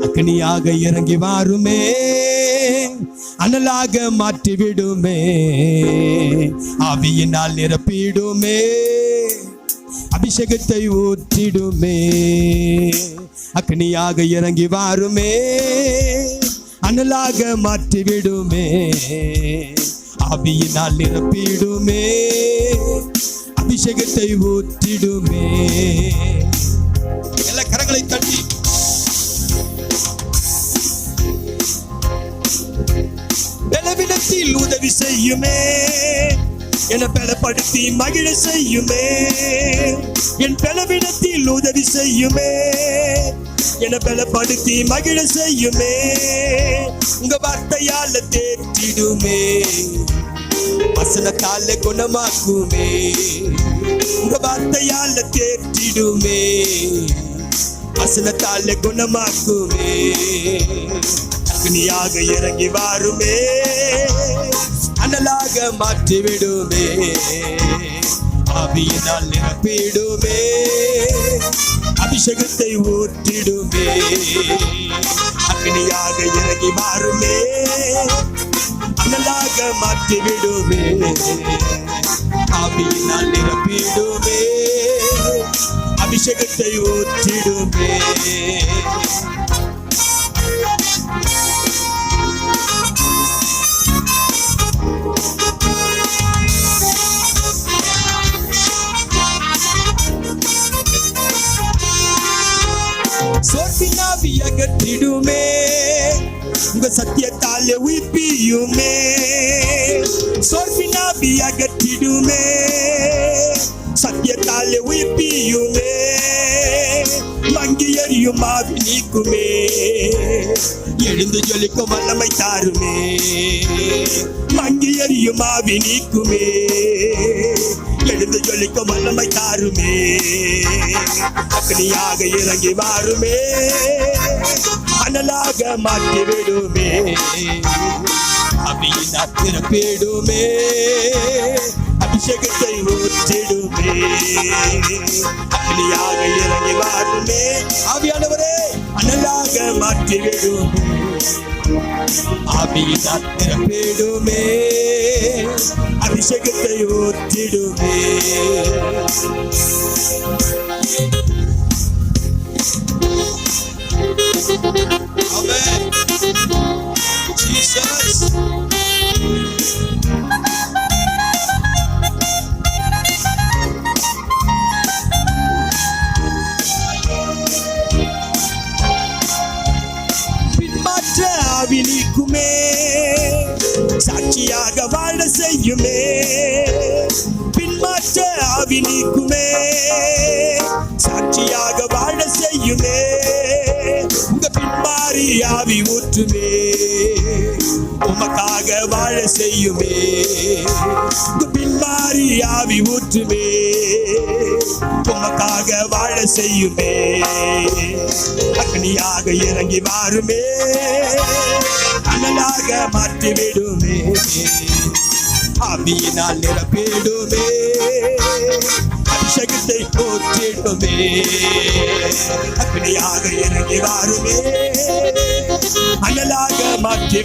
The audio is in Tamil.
அக்னியாக இறங்கி வாருமே. அனலாக மாற்றிவிடுமே. அவியினால் ஆவியினால் நிரப்பிடுமே. அபிஷேகத்தை ஊற்றிடுமே. அக்னியாக இறங்கி வாருமே. அனலாக மாற்றிவிடுமே. ஆவியினால் நிரப்பிடுமே. அபிஷேகத்தை ஊற்றிடுமே. எல்லா கரங்களை தட்டி உதவி செய்யுமே. என பலப்படுத்தி மகிழ செய்யுமே. என் பலவிடத்தில் உதவி செய்யுமே. என பலப்படுத்தி மகிழ செய்யுமே. உங்க வார்த்தையால தேற்றிடுமே. வசனத்தால குணமாக்குமே. உங்க வார்த்தையால தேற்றிடுமே. வசனத்தால குணமாக்குமே. அக்னியாக இறங்கி வாருமே. அனலாக மாற்றிவிடுமே. ஆவியினால் நிரப்பிடுமே. அபிஷேகத்தை ஊற்றிடுமே. அக்னியாக இறங்கி மாறுமே. அனலாக மாற்றிவிடுமே. ஆவியினால் நிரப்பிடுமே. அபிஷேகத்தை ஊற்றிடுமே. சோர்வினாவி அகற்றிடுமே உங்க சத்தியத்தாலே உயிர்ப்பியுமே. சோர்வினாவி அகற்றிடுமே சத்தியத்தாலே உயிர்ப்பியுமே. மங்கி எறியும் ஆவி நீக்குமே. எழுந்து ஜொலிக்கும் வல்லமை தாருமே. மங்கி எறியும் ஆவி நீக்குமே. எழுந்து வல்லமை தாருமே. அக்னியாக இறங்கி வாருமே. அனலாக மாற்றி விடுமே. அபியினா திறப்பிடுமே அபிஷேகத்தை ஊற்றிடுமே. அக்னியாக இறங்கி வாருமே. ஆவியானவரே அனலாக மாற்றி விடுமே. ஆவியினா திறப்பிடுமே அபிஷேகத்தை. Jesus. பின்மாற்ற ஆவி நீக்குமே சாட்சியாக வாழ செய்யுமே. பின்மாற்ற ஆவி நீக்குமே. சாட்சியாக வாழ செய்யுமே. உங்க பின்மாறி ஆவி ஊற்றுமே. உமக்காக வாழ செய்யுமே. உங்க பின்மாறி ஆவி ஊற்றுமே. உமக்காக வாழ செய்யுமே. அக்னியாக இறங்கி வாருமே. அனலாக மாற்றி விடுமே ஆவியினால் நிரப்பிடுமே. அபிஷேகத்தை போற்றிடுமே. அக்னியாக இறங்கி வாருமே. அனலாக மாற்றி